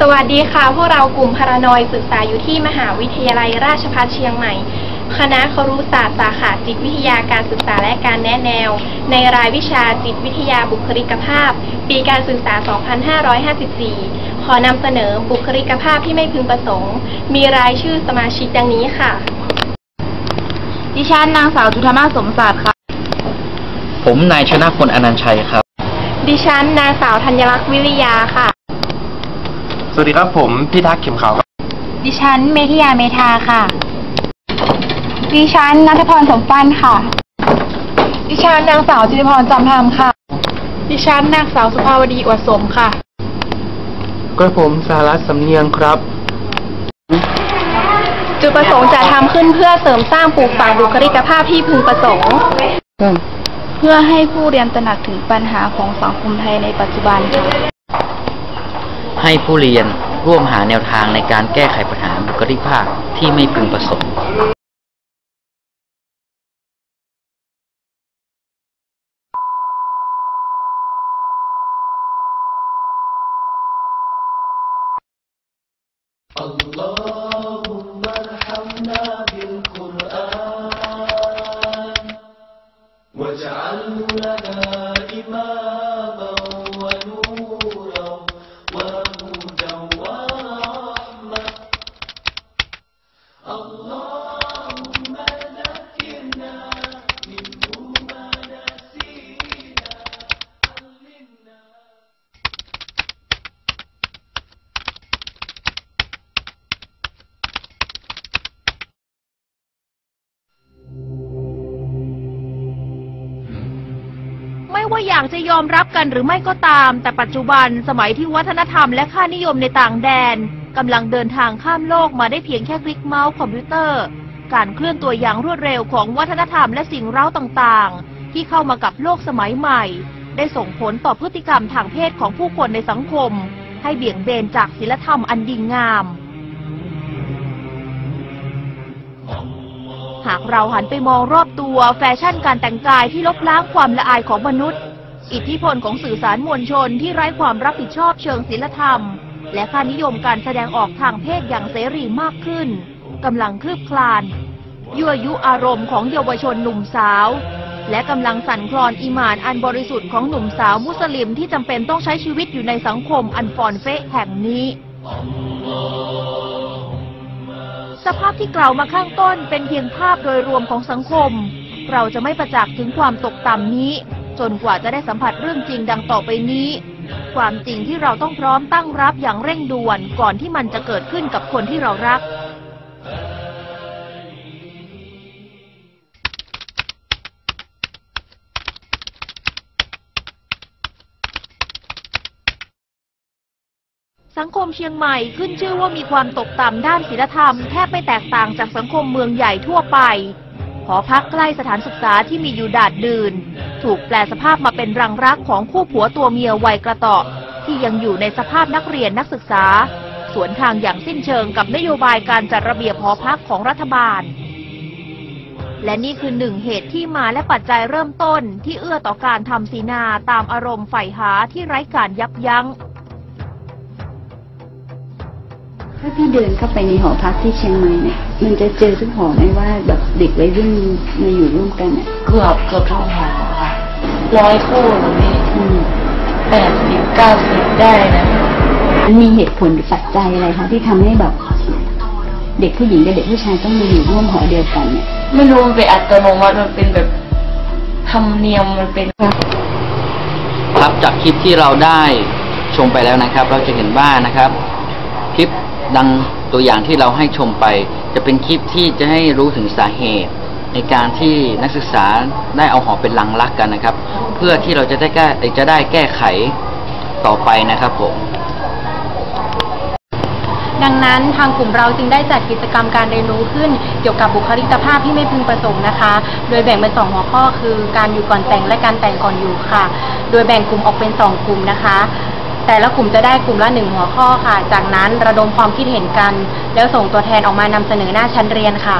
สวัสดีค่ะ พวกเรากลุ่มพารานอยศึกษาอยู่ที่มหาวิทยาลัยราชภัฏเชียงใหม่ คณะครุศาสตร์สาขาจิตวิทยาการศึกษาและการแนะแนว ในรายวิชาจิตวิทยาบุคลิกภาพ ปีการศึกษา 2554 ขอนำเสนอบุคลิกภาพที่ไม่พึงประสงค์ มีรายชื่อสมาชิกดังนี้ค่ะ ดิฉันนางสาวจุธามาสสมศาสตร์ค่ะ ผมนายชนะพลอนันต์ชัยครับ ดิฉันนางสาวธัญลักษณ์วิริยาค่ะ สวัสดีครับผมพี่ทักษ์เข็มขาวครับ ดิฉันเมธิยาเมธาค่ะ ดิฉันนัทพรสมปันค่ะ ดิฉันนางสาวจิตพรจำธรรมค่ะ ดิฉันนางสาวสุภาวดีอวดสมค่ะก็ผมสารัตน์สำเนียงครับ จุดประสงค์จะทำขึ้นเพื่อเสริมสร้างปลูกฝังบุคลิกภาพที่พึงประสงค์ เพื่อให้ผู้เรียนตระหนักถึงปัญหาของสังคมไทยในปัจจุบันค่ะให้ผู้เรียนร่วมหาแนวทางในการแก้ไขปัญหาบุคลิกภาพที่ไม่พึงประสงค์ اللهم ارحمنا بالقرآن. واجعله อยากจะยอมรับกันหรือไม่ก็ตาม แต่ปัจจุบันสมัยที่วัฒนธรรมและค่านิยมในต่างแดนกำลังเดินทางข้ามโลกมาได้เพียงแค่คลิกเมาส์คอมพิวเตอร์ การเคลื่อนตัวอย่างรวดเร็วของวัฒนธรรมและสิ่งเร้าต่างๆ ที่เข้ามากับโลกสมัยใหม่ ได้ส่งผลต่อพฤติกรรมทางเพศของผู้คนในสังคม ให้เบี่ยงเบนจากศีลธรรมอันดีงาม หากเราหันไปมองรอบตัวแฟชั่นการแต่งกายที่ลบล้างความละอายของมนุษย์ อิทธิพลของสื่อสารมวลชนที่ไร้ความรับผิดชอบเชิงศีลธรรม และค่านิยมการแสดงออกทางเพศอย่างเสรีมากขึ้นกำลังคืบคลาน ยั่วยุอารมณ์ของเยาวชนหนุ่มสาว และกำลังสั่นคลอนอีหมานอันบริสุทธิ์ของหนุ่มสาวมุสลิมที่จำเป็นต้องใช้ชีวิตอยู่ในสังคมอันฟอนเฟะแห่งนี้ สภาพที่กล่าวมาข้างต้นเป็นเพียงภาพโดยรวมของสังคม เราจะไม่ประจักษ์ถึงความตกต่ำนี้ จนกว่าจะได้สัมผัสเรื่องจริงดังต่อไปนี้ ความจริงที่เราต้องพร้อมตั้งรับอย่างเร่งด่วนก่อนที่มันจะเกิดขึ้นกับคนที่เรารัก สังคมเชียงใหม่ขึ้นชื่อว่ามีความตกต่ำด้านศีลธรรมแทบไม่แตกต่างจากสังคมเมืองใหญ่ทั่วไป หอพักใกล้สถานศึกษาที่มีอยู่ดาดดื่นถูกแปลสภาพมาเป็นรังรักของคู่ผัวตัวเมียวัยกระเตาะ ที่ยังอยู่ในสภาพนักเรียนนักศึกษา สวนทางอย่างสิ้นเชิงกับนโยบายการจัดระเบียบหอพักของรัฐบาล และนี่คือหนึ่งเหตุที่มาและปัจจัยเริ่มต้นที่เอื้อต่อการทำสีนาตามอารมณ์ใฝ่หาที่ไร้การยับยั้ง ถ้าพี่เดินเข้าไปในหอพักที่เชียงใหม่เนี่ย มันจะเจอทุกหอไหมว่าแบบเด็กวัยรุ่นมาอยู่ร่วมกันเนี่ยเกือบเกือบทั้งหอค่ะร้อยคู่แบบนี้อืมแปดสิบเก้าสิบได้นะมันมีเหตุผลหรือปัจจัยอะไรคะที่ทำให้แบบ เด็กผู้หญิงกับเด็กผู้ชายต้องมาอยู่ร่วมหอเดียวกันเนี่ยไม่รู้มันเป็นอัตโนมัติมันเป็นแบบธรรมเนียมมันเป็นครับจากคลิปที่เราได้ชมไปแล้วนะครับ เราจะเห็นว่านะครับ คลิป ดังตัวอย่างที่เราให้ชมไป จะเป็นคลิปที่จะให้รู้ถึงสาเหตุ ในการที่นักศึกษาได้เอาหอเป็นลังรักกันนะครับ เพื่อที่เราจะได้แก้จะได้แก้ไขต่อไปนะครับผมดังนั้นทางกลุ่มเราจึงได้จัดกิจกรรมการเรียนรู้ขึ้น เกี่ยวกับบุคลิกภาพที่ไม่พึงประสงค์นะคะ โดยแบ่งเป็นสองหัวข้อคือการอยู่ก่อนแต่งและการแต่งก่อนอยู่ค่ะ โดยแบ่งกลุ่มออกเป็นสองกลุ่มนะคะ แต่ละกลุ่มจะได้กลุ่มละหนึ่งหัวข้อค่ะ จากนั้นระดมความคิดเห็นกัน แล้วส่งตัวแทนออกมานำเสนอหน้าชั้นเรียนค่ะ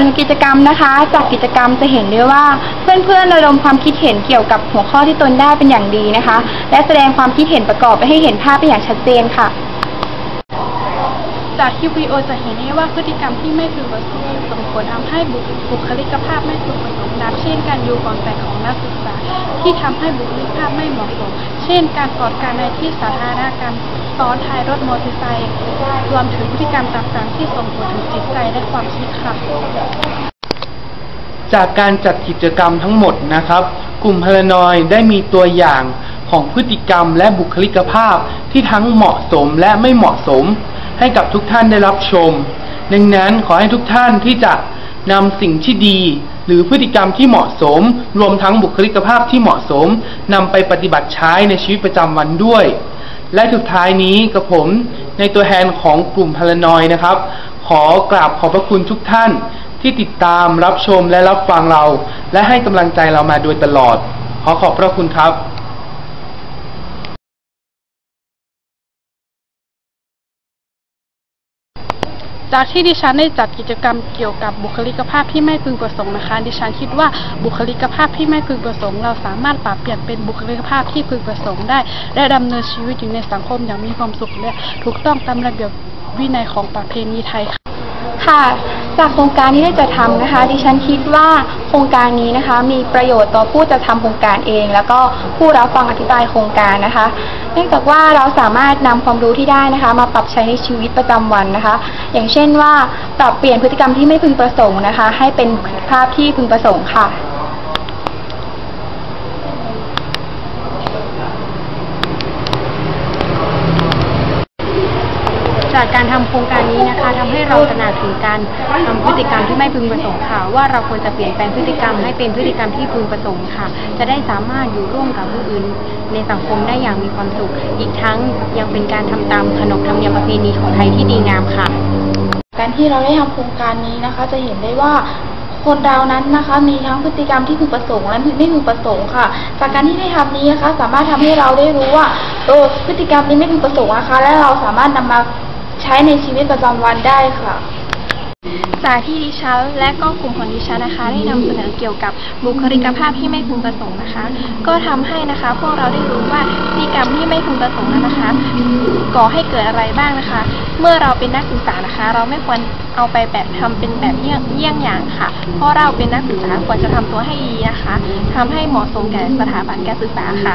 ลกิจกรรมนะคะ จากกิจกรรมจะเห็นได้ว่า เพื่อนๆระดมความคิดเห็นเกี่ยวกับหัวข้อที่ตนได้เป็นอย่างดีนะคะ และแสดงความคิดเห็นประกอบไปให้เห็นภาพเป็นอย่างชัดเจนค่ะ จากคลิปวิดีโอจะเห็นได้ว่าพฤติกรรมที่ไม่พึงประสงค์ส่งผลทำให้บุคลิกภาพไม่พึงประสงค์นับเช่นการอยู่ก่อนแต่งของนักศึกษา ที่ทำให้บุคลิกภาพไม่เหมาะสม เช่น การกอดกันในที่สาธารณะการซ้อนท้ายรถมอเตอร์ไซค์ รวมถึงพฤติกรรมต่างๆ ที่ส่งผลถึงจิตใจและความคิดค่ะ จากการจัดกิจกรรมทั้งหมดนะครับ กลุ่มพลานอยได้มีตัวอย่างของพฤติกรรมและบุคลิกภาพที่ทั้งเหมาะสมและไม่เหมาะสม ให้กับทุกท่านได้รับชม ดังนั้นขอให้ทุกท่านที่จะนำสิ่งที่ดี หรือพฤติกรรมที่เหมาะสม รวมทั้งบุคลิกภาพที่เหมาะสมนำไปปฏิบัติใช้ในชีวิตประจำวันด้วย และสุดท้ายนี้กับผมในตัวแทนของกลุ่มพลานอยนะครับ ขอกราบขอบพระคุณทุกท่านที่ติดตามรับชมและรับฟังเรา และให้กำลังใจเรามาโดยตลอด ขอขอบพระคุณครับ จากที่ดิฉันได้จัดกิจกรรมเกี่ยวกับบุคลิกภาพที่ไม่พึงประสงค์นะคะ ดิฉันคิดว่าบุคลิกภาพที่ไม่พึงประสงค์ เราสามารถปรับเปลี่ยนเป็นบุคลิกภาพที่พึงประสงค์ได้ และดำเนินชีวิตอยู่ในสังคมอย่างมีความสุขและถูกต้องตามระเบียบวินัยของประเพณีไทยค่ะ จากโครงการที่ได้จะทำนะคะ ดิฉันคิดว่าโครงการนี้นะคะ มีประโยชน์ต่อผู้จะทำโครงการเอง แล้วก็ผู้รับฟังอธิบายโครงการนะคะ เนื่องจากว่าเราสามารถนำความรู้ที่ได้นะคะ มาปรับใช้ในชีวิตประจำวันนะคะ อย่างเช่นว่าปรับเปลี่ยนพฤติกรรมที่ไม่พึงประสงค์นะคะ ให้เป็นภาพที่พึงประสงค์ค่ะ จากการทำโครงการนี้นะคะทำให้เราตระหนักถึงการทำพฤติกรรมที่ไม่พึงประสงค์ค่ะ ว่าเราควรจะเปลี่ยนแปลงพฤติกรรมให้เป็นพฤติกรรมที่พึงประสงค์ค่ะ จะได้สามารถอยู่ร่วมกับผู้อื่นในสังคมได้อย่างมีความสุข อีกทั้งยังเป็นการทำตามขนบธรรมเนียมประเพณีของไทยที่ดีงามค่ะ การที่เราได้ทำโครงการนี้นะคะ จะเห็นได้ว่าคนเรานั้นนะคะมีทั้งพฤติกรรมที่พึงประสงค์และไม่พึงประสงค์ค่ะ จากการที่ได้ทำนี้นะคะ สามารถทำให้เราได้รู้ว่าเออพฤติกรรมนี้ไม่พึงประสงค์นะคะ และเราสามารถนำมา ใช้ในชีวิตประจำวันได้ค่ะจากที่ดิฉันและก็กลุ่มของดิฉันนะคะ ได้นำเสนอเกี่ยวกับบุคลิกภาพที่ไม่พึงประสงค์นะคะ ก็ทำให้นะคะ พวกเราได้รู้ว่าพฤติกรรมที่ไม่พึงประสงค์นั้นนะคะ ก่อให้เกิดอะไรบ้างนะคะ เมื่อเราเป็นนักศึกษานะคะ เราไม่ควรเอาไปแบบทำเป็นแบบเยี่ยงเยี่ยงอย่างค่ะ เพราะเราเป็นนักศึกษาควรจะทำตัวให้ดีนะคะทำให้เหมาะสมแก่สถาบันการศึกษาค่ะ